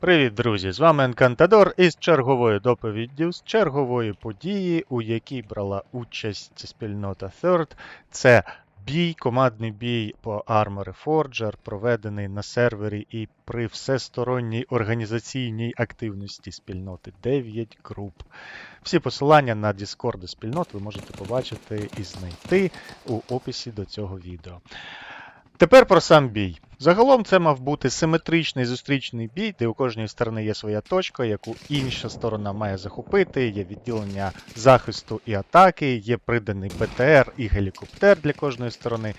Привіт, друзі! З вами Енкантадор із черговою доповіддю з чергової події, у якій брала участь спільнота Third. Це бій, командний бій по Armory Forger, проведений на сервері і при всесторонній організаційній активності спільноти 9 груп. Всі посилання на Discord спільнот ви можете побачити і знайти у описі до цього відео. Тепер про сам бій. Загалом це мав бути симетричний зустрічний бій, де у кожної сторони є своя точка, яку інша сторона має захопити, є відділення захисту і атаки, є приданий БТР і гелікоптер для кожної сторони.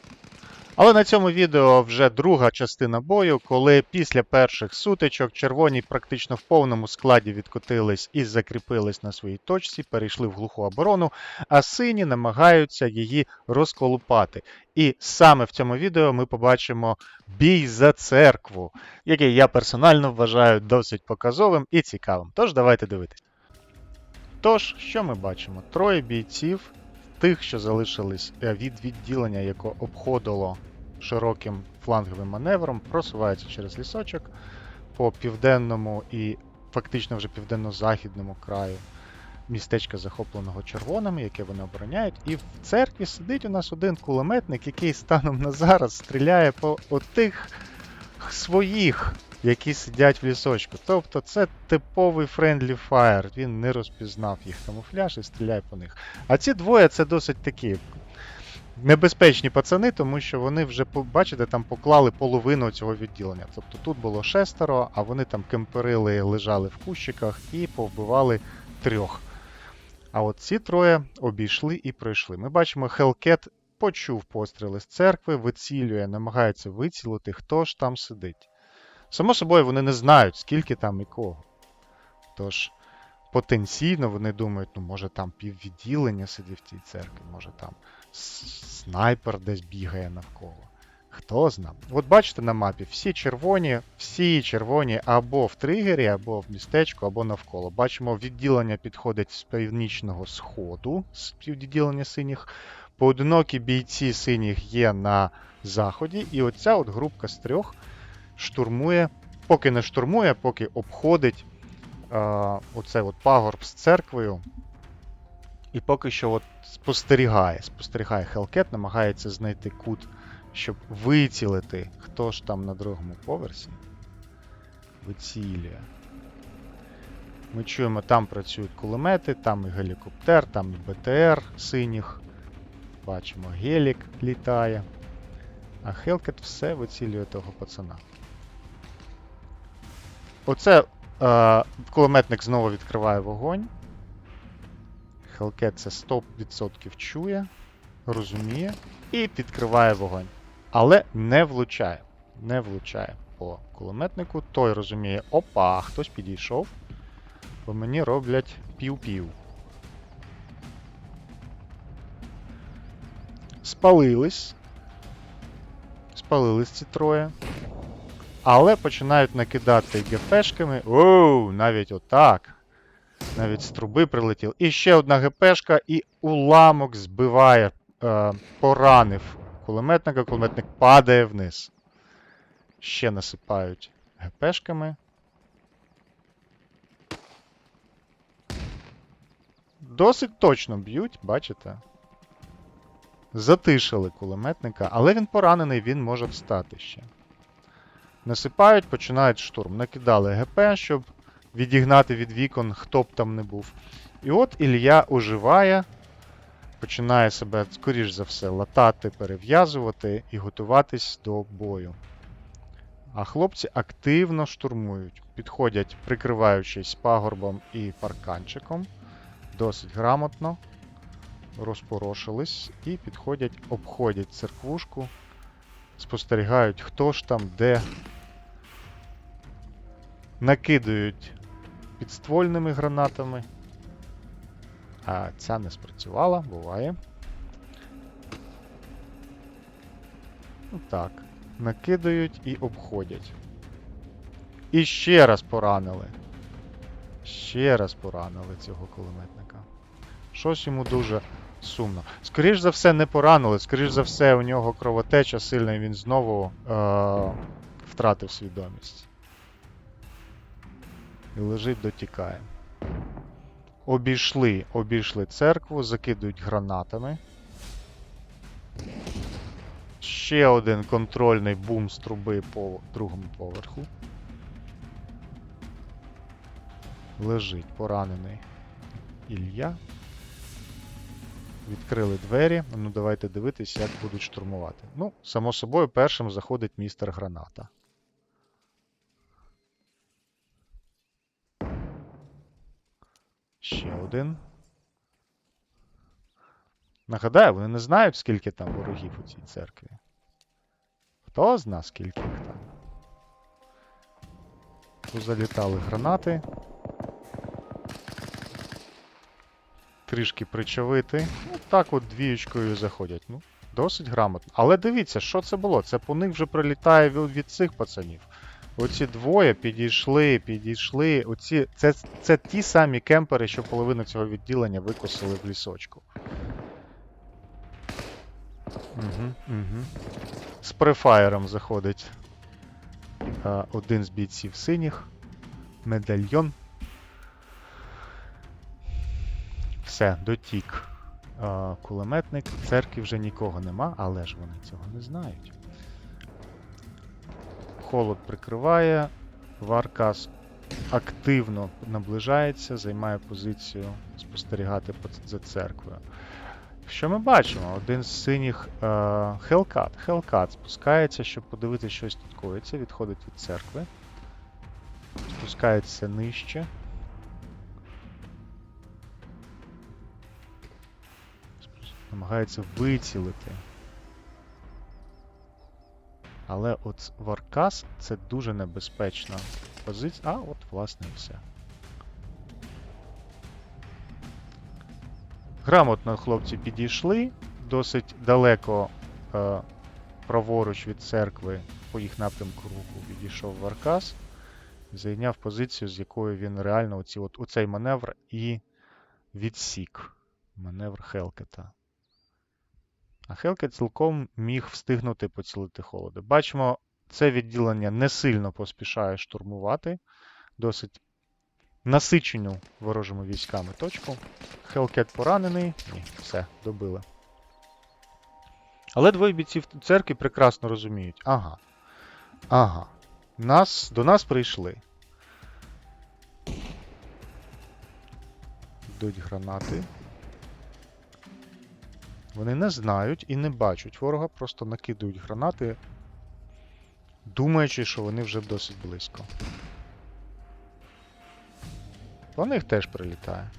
Але на цьому відео вже друга частина бою, коли після перших сутичок червоні практично в повному складі відкотились і закріпились на своїй точці, перейшли в глуху оборону, а сині намагаються її розколупати. І саме в цьому відео ми побачимо бій за церкву, який я персонально вважаю досить показовим і цікавим. Тож давайте дивитись. Тож, що ми бачимо? Троє бійців, тих, що залишились е, від відділення, яке обходило широким фланговим маневром, просуваються через лісочок по південному і фактично вже південно-західному краю містечка, захопленого червоними, яке вони обороняють. І в церкві сидить у нас один кулеметник, який станом на зараз стріляє по отих своїх, які сидять в лісочку. Тобто це типовий friendly fire. Він не розпізнав їх камуфляж і стріляє по них. А ці двоє це досить такі небезпечні пацани, тому що вони вже, бачите, там поклали половину цього відділення. Тобто тут було шестеро, а вони там кемперили, лежали в кущиках і повбивали трьох. А от ці троє обійшли і пройшли. Ми бачимо, Hellcat почув постріли з церкви, вицілює, намагається вицілити, хто ж там сидить. Само собою, вони не знають, скільки там і кого. Тож, потенційно вони думають, ну, може там піввідділення сидить в цій церкві, може там снайпер десь бігає навколо. Хто зна. От бачите на мапі, всі червоні, всі червоні або в тригері, або в містечку, або навколо. Бачимо, відділення підходить з північного сходу, з відділення синіх. Поодинокі бійці синіх є на заході, і оця от групка з трьох штурмує, поки не штурмує, поки обходить е, оцей от пагорб з церквою. І поки що от спостерігає. Спостерігає Hellcat, намагається знайти кут, щоб вицілити, хто ж там на другому поверсі. Вицілює. Ми чуємо, там працюють кулемети, там і гелікоптер, там і БТР синіх. Бачимо, гелік літає. А Hellcat все вицілює того пацана. Оце е, кулеметник знову відкриває вогонь. Hellcat це 100% чує, розуміє і підкриває вогонь. Але не влучає. Не влучає по кулеметнику. Той розуміє, опа, хтось підійшов. Бо мені роблять пів-пів. Спалились. Спалились ці троє. Але починають накидати ГПшками. Оу, навіть отак. Навіть з труби прилетів. І ще одна ГПшка, і уламок збиває, е, поранив кулеметника. Кулеметник падає вниз. Ще насипають ГПшками. Досить точно б'ють, бачите? Затишили кулеметника, але він поранений, він може встати ще. Насипають, починають штурм. Накидали ГП, щоб відігнати від вікон, хто б там не був. І от Ілля оживає, починає себе, скоріш за все, латати, перев'язувати і готуватись до бою. А хлопці активно штурмують, підходять, прикриваючись пагорбом і парканчиком. Досить грамотно. Розпорошились і підходять, обходять церквушку, спостерігають, хто ж там, де. Накидують підствольними гранатами. А ця не спрацювала, буває. Ну так. Накидають і обходять. І ще раз поранили. Ще раз поранили цього кулеметника. Щось йому дуже сумно. Скоріш за все, не поранили. Скоріш за все, у нього кровотеча сильна, і він знову е- втратив свідомість. І лежить, дотікає. Обійшли, обійшли церкву, закидують гранатами. Ще один контрольний бум з труби по другому поверху. Лежить поранений Ілля. Відкрили двері. Ну, давайте дивитись, як будуть штурмувати. Ну, само собою, першим заходить містер Граната. Ще один. Нагадаю, вони не знають, скільки там ворогів у цій церкві. Хто зна, скільки їх там? Позалітали гранати. Трішки причавити. Ну, так от двієчкою заходять. Ну, досить грамотно. Але дивіться, що це було? Це по них вже прилітає від цих пацанів. Оці двоє підійшли, підійшли. Оці, це, це ті самі кемпери, що половину цього відділення викосили в лісочку. Угу, угу. З префаєром заходить а, один з бійців синіх. Медальйон. Все, дотік. А, кулеметник. В церкві вже нікого нема, але ж вони цього не знають. Холод прикриває. Варкас активно наближається, займає позицію спостерігати за церквою. Що ми бачимо? Один з синіх е, Hellcat. Hellcat спускається, щоб подивитися, щось тут коїться, відходить від церкви. Спускається нижче. Намагається вицілити. Але от Варкас це дуже небезпечна позиція. А, от, власне, і все. Грамотно хлопці підійшли, досить далеко е, праворуч від церкви по їх напрямку руху відійшов Варкас. Зайняв позицію, з якою він реально оці, от, оцей маневр і відсік. Маневр Хелкета. А Хелкет цілком міг встигнути поцілити холоди. Бачимо, це відділення не сильно поспішає штурмувати. Досить насичену ворожими військами точку. Хелкет поранений. Ні, все, добили. Але двоє бійців церкви прекрасно розуміють. Ага. Ага. Нас, до нас прийшли. Йдуть гранати. Вони не знають і не бачать ворога, просто накидують гранати, думаючи, що вони вже досить близько. По них теж прилітає.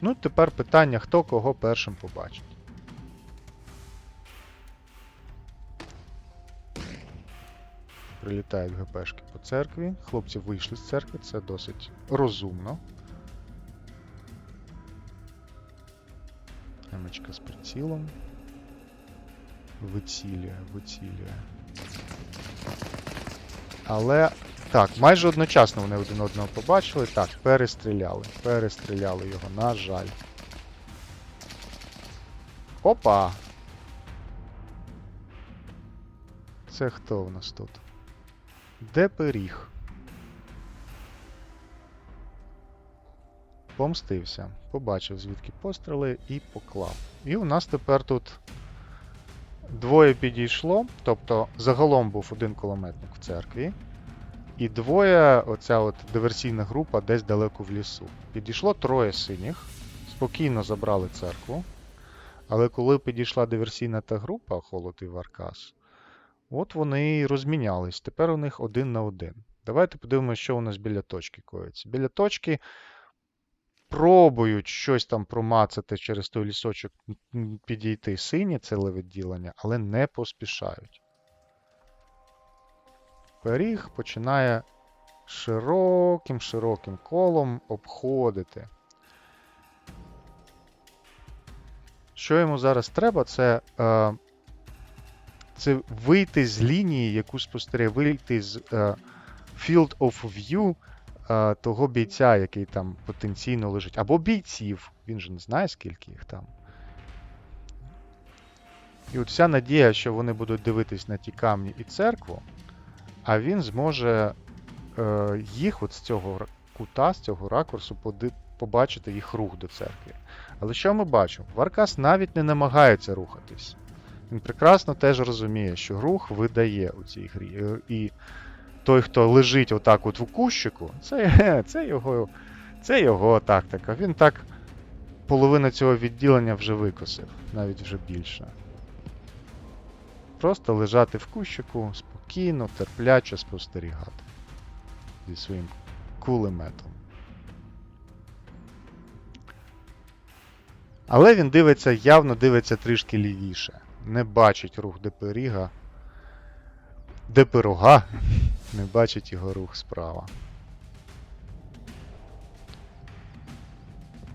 Ну, тепер питання, хто кого першим побачить. Прилітають ГПшки по церкві. Хлопці вийшли з церкви, це досить розумно. Емочка з прицілом. Вицілює, вицілює. Але. Так, майже одночасно вони один одного побачили. Так, перестріляли. Перестріляли його, на жаль. Опа! Це хто в нас тут? Де пиріг? Помстився. Побачив, звідки постріли, і поклав. І у нас тепер тут двоє підійшло. Тобто загалом був один кулеметник в церкві. І двоє, оця от диверсійна група десь далеко в лісу. Підійшло троє синіх, спокійно забрали церкву. Але коли підійшла диверсійна та група, Холод і Варкас, от вони і розмінялись. Тепер у них один на один. Давайте подивимося, що у нас біля точки коїться. Біля точки пробують щось там промацати через той лісочок, підійти сині ціле відділення, але не поспішають. Пиріг починає широким-широким колом обходити. Що йому зараз треба, це, е, це вийти з лінії, яку спостерігає, вийти з е, field of view е, того бійця, який там потенційно лежить. Або бійців. Він же не знає, скільки їх там. І от вся надія, що вони будуть дивитись на ті камні і церкву, а він зможе е, їх от з цього кута, з цього ракурсу поди- побачити їх рух до церкви. Але що ми бачимо? Варкас навіть не намагається рухатись. Він прекрасно теж розуміє, що рух видає у цій грі. Е, І той, хто лежить отак от в кущику, це, це, його, це його тактика. Він так половину цього відділення вже викосив, навіть вже більше. Просто лежати в кущику, спокійно, терпляче спостерігати зі своїм кулеметом. Але він дивиться, явно дивиться трішки лівіше. Не бачить рух Депиріга. Депирога. Не бачить його рух справа.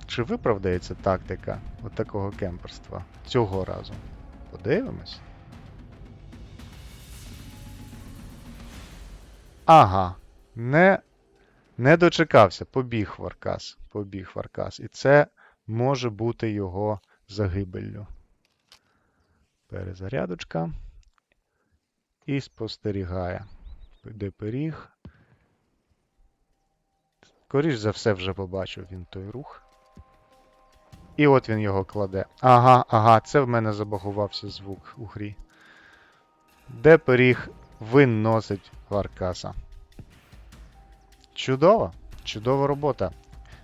Чи виправдається тактика от такого кемперства цього разу? Подивимось. Ага. Не, не дочекався. Побіг Варкас. Побіг Варкас. І це може бути його загибеллю. Перезарядочка. І спостерігає. Де пиріг. Скоріш за все вже побачив він той рух. І от він його кладе. Ага, ага, це в мене забагувався звук у грі. Де пиріг виносить Варкаса. Чудово! Чудова робота.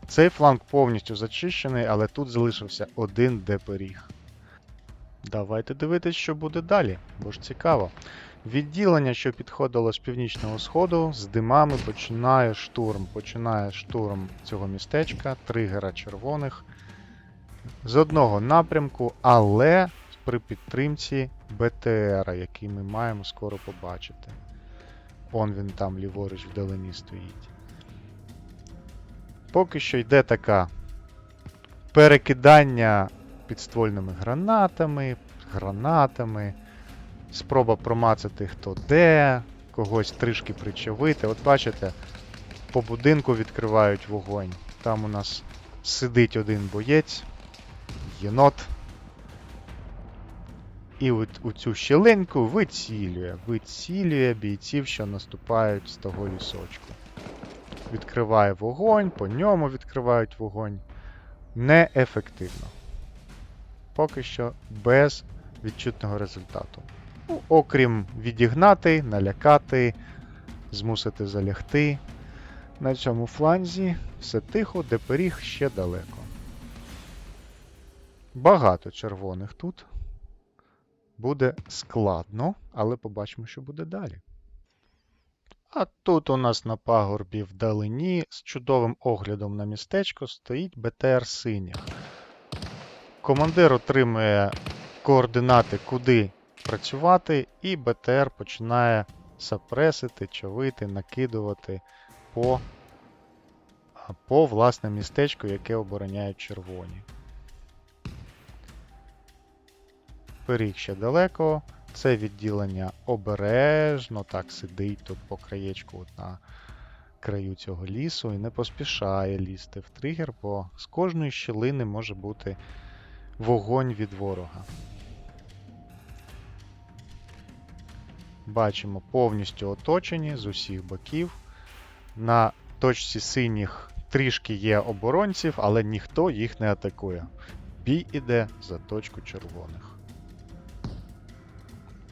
Цей фланг повністю зачищений, але тут залишився один депиріг. Давайте дивитись, що буде далі, бо ж цікаво. Відділення, що підходило з північного сходу, з димами починає штурм. Починає штурм цього містечка, тригера червоних. З одного напрямку, але при підтримці БТРа, який ми маємо скоро побачити. Он він там ліворуч вдалині стоїть. Поки що йде така перекидання підствольними гранатами, гранатами, спроба промацати хто де, когось трішки причавити. От бачите, по будинку відкривають вогонь. Там у нас сидить один боєць, єнот. І от у цю щілинку вицілює, вицілює бійців, що наступають з того лісочку. Відкриває вогонь, по ньому відкривають вогонь. Неефективно. Поки що без відчутного результату. Ну, окрім відігнати, налякати, змусити залягти. На цьому фланзі все тихо, де пиріг ще далеко. Багато червоних тут. Буде складно, але побачимо, що буде далі. А тут у нас на пагорбі вдалині з чудовим оглядом на містечко стоїть БТР синіх. Командир отримує координати, куди працювати, і БТР починає сапресити, човити, накидувати по, по власне містечку, яке обороняють червоні. Пиріг ще далеко. Це відділення обережно так сидить тут по краєчку от на краю цього лісу і не поспішає лізти в тригер, бо з кожної щілини може бути вогонь від ворога. Бачимо повністю оточені з усіх боків. На точці синіх трішки є оборонців, але ніхто їх не атакує. Бій іде за точку червоних.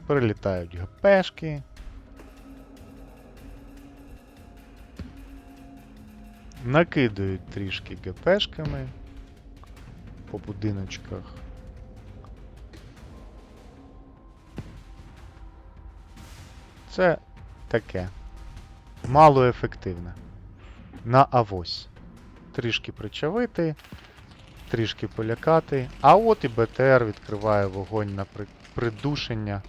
Прилітають ГПшки. Накидують трішки ГПшками по будиночках. Це таке. Малоефективне. На авось. Трішки причавити, трішки полякати. А от і БТР відкриває вогонь на придушення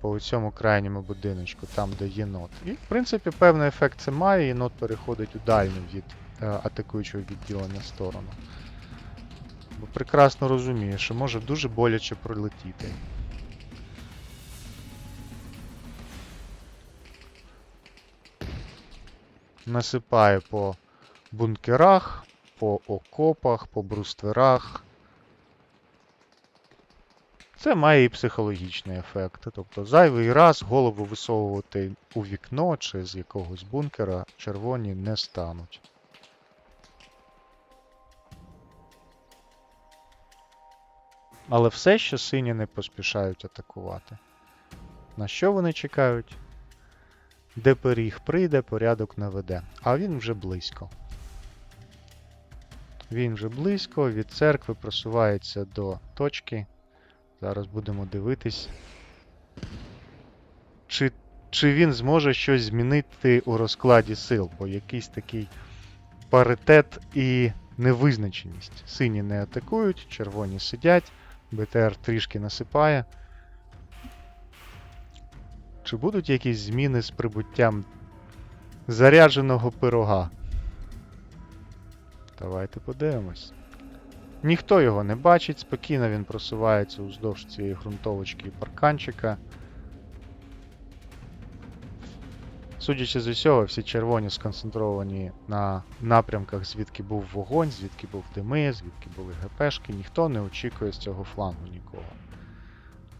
по цьому крайньому будиночку, там, де єнот. І, в принципі, певний ефект це має, єнот переходить у дальню від е, атакуючого відділення сторону. Бо прекрасно розуміє, що може дуже боляче пролетіти. насипає по бункерах, по окопах, по брустверах. Це має і психологічний ефект. Тобто зайвий раз голову висовувати у вікно чи з якогось бункера червоні не стануть. Але все ще сині не поспішають атакувати. На що вони чекають? Де пиріг прийде, порядок наведе. А він вже близько. Він вже близько, від церкви просувається до точки. Зараз будемо дивитись. Чи, чи він зможе щось змінити у розкладі сил, бо якийсь такий паритет і невизначеність. Сині не атакують, червоні сидять, БТР трішки насипає. Чи будуть якісь зміни з прибуттям зарядженого пирога? Давайте подивимось. Ніхто його не бачить, спокійно він просувається уздовж цієї ґрунтовочки і парканчика. Судячи з усього, всі червоні сконцентровані на напрямках, звідки був вогонь, звідки був дими, звідки були ГПшки, ніхто не очікує з цього флангу нікого.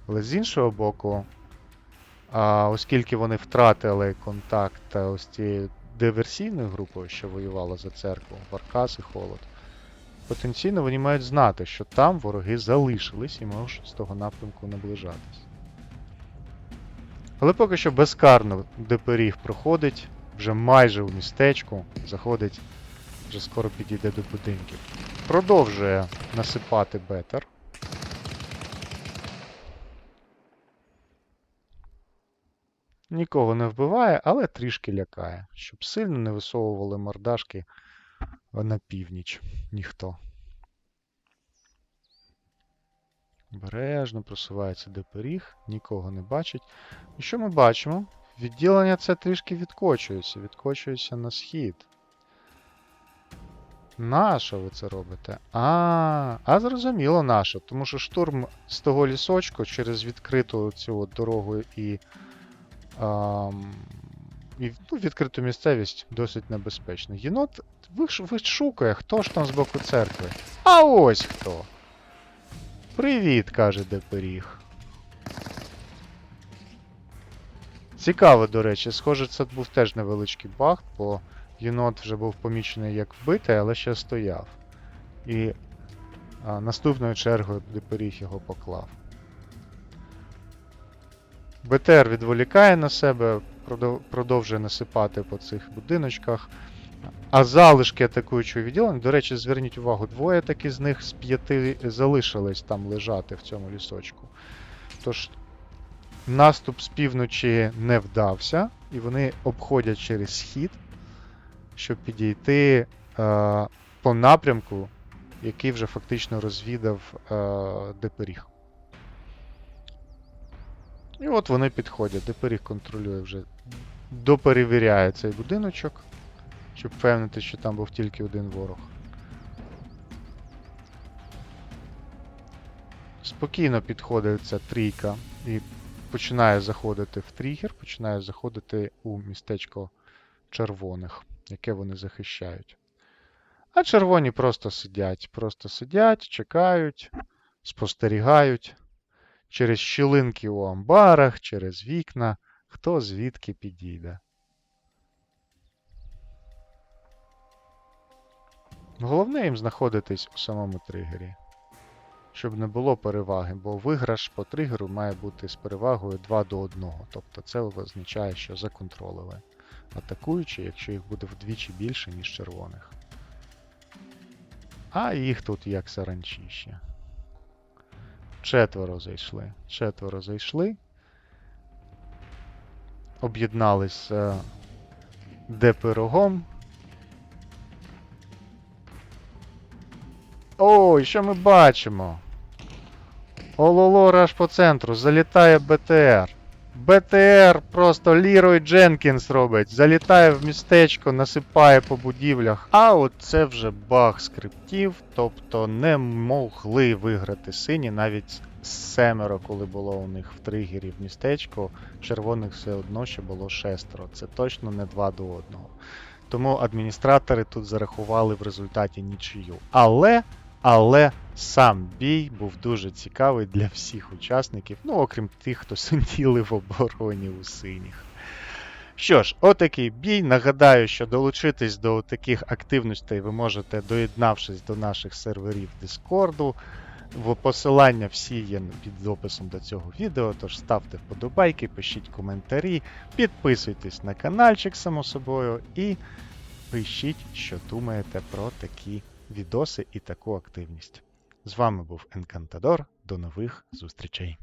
Але з іншого боку, а, оскільки вони втратили контакт е, ось цією диверсійною групою, що воювала за церкву, Варкас і Холод, потенційно вони мають знати, що там вороги залишились і можуть з того напрямку наближатись. Але поки що безкарно Депиріг проходить, вже майже у містечку, заходить, вже скоро підійде до будинків. Продовжує насипати бетер. Нікого не вбиває, але трішки лякає, щоб сильно не висовували мордашки на північ. Ніхто. Обережно просувається до пиріг, нікого не бачить. І що ми бачимо? Відділення це трішки відкочується, відкочується на схід. Нащо ви це робите? А, а зрозуміло нащо. Тому що штурм з того лісочку через відкриту цю от дорогу і, і ну, відкриту місцевість досить небезпечно. Єнот виш- вишукує, хто ж там з боку церкви. А ось хто. Привіт, каже Депиріг. Цікаво, до речі, схоже, це був теж невеличкий баг, бо єнот вже був помічений як вбитий, але ще стояв. І а, наступною чергою Депиріг його поклав. БТР відволікає на себе, продовжує насипати по цих будиночках. А залишки атакуючого відділення, до речі, зверніть увагу, двоє таки з них з п'яти залишились там лежати в цьому лісочку. Тож наступ з півночі не вдався, і вони обходять через схід, щоб підійти е, по напрямку, який вже фактично розвідав е, Депиріг. І от вони підходять. Депиріг контролює вже, доперевіряє цей будиночок щоб впевнити, що там був тільки один ворог. Спокійно підходить ця трійка і починає заходити в тригер, починає заходити у містечко червоних, яке вони захищають. А червоні просто сидять, просто сидять, чекають, спостерігають через щілинки у амбарах, через вікна, хто звідки підійде. Головне їм знаходитись у самому тригері. Щоб не було переваги, бо виграш по тригеру має бути з перевагою 2 до 1. Тобто це означає, що законтролили атакуючи, якщо їх буде вдвічі більше, ніж червоних. А їх тут як саранчі ще. Четверо зайшли. Четверо зайшли. Об'єднались е, де пирогом. Ой, що ми бачимо? Ололо аж по центру. Залітає БТР. БТР просто Лірой Дженкінс робить. Залітає в містечко, насипає по будівлях. А от це вже баг скриптів, тобто не могли виграти сині навіть семеро, коли було у них в тригері в містечку. Червоних все одно ще було шестеро. Це точно не 2 до 1. Тому адміністратори тут зарахували в результаті нічию. Але, але сам бій був дуже цікавий для всіх учасників, ну окрім тих, хто сиділи в обороні у синіх. Що ж, отакий бій. Нагадаю, що долучитись до таких активностей ви можете, доєднавшись до наших серверів Дискорду. Посилання всі є під описом до цього відео, тож ставте вподобайки, пишіть коментарі, підписуйтесь на каналчик, само собою, і пишіть, що думаєте про такі відоси і таку активність. З вами був Енкантадор. До нових зустрічей!